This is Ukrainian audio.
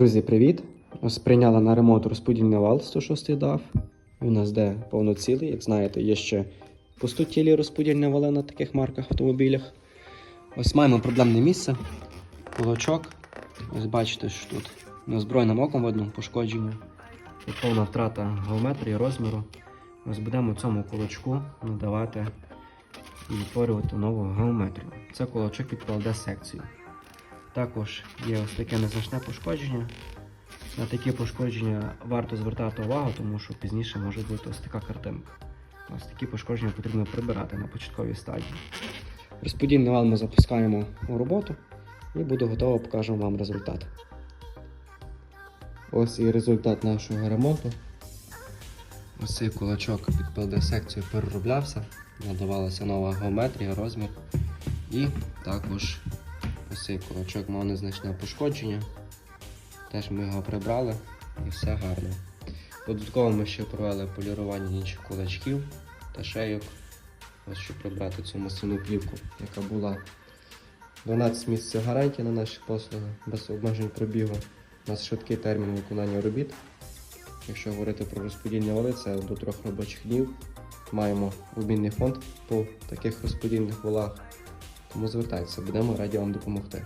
Друзі, привіт! Ось прийняли на ремонт розподільний вал 106 DAF. Він у нас де повноцілий. Як знаєте, є ще пустотілі розподільні вали на таких марках автомобілях. Ось маємо проблемне місце. Кулачок. Ось бачите, що тут неозброєним оком видно пошкодження. І повна втрата геометрії, розміру. Ось будемо цьому кулачку надавати і відтворювати нову геометрію. Це кулачок під секцію. Також є ось таке незначне пошкодження. На такі пошкодження варто звертати увагу, тому що пізніше може бути ось така картинка. Ось такі пошкодження потрібно прибирати на початковій стадії. Розподільний вал ми запускаємо у роботу і буде готово, покажемо вам результат. Ось і результат нашого ремонту. Ось цей кулачок під ПЛД секцію перероблявся, надавалася нова геометрія, розмір. І також ось цей кулачок мав незначне пошкодження. Теж ми його прибрали і все гарно. Додатково ми ще провели полірування інших кулачків та шейок, ось щоб прибрати цю масивну плівку, яка була 12 місяців гарантії на наші послуги, без обмежень пробігу. У нас швидкий термін виконання робіт. Якщо говорити про розподільні вали, це до трьох робочих днів. Маємо обмінний фонд по таких розподільних валах. Тому звертайтеся, будемо раді вам допомогти.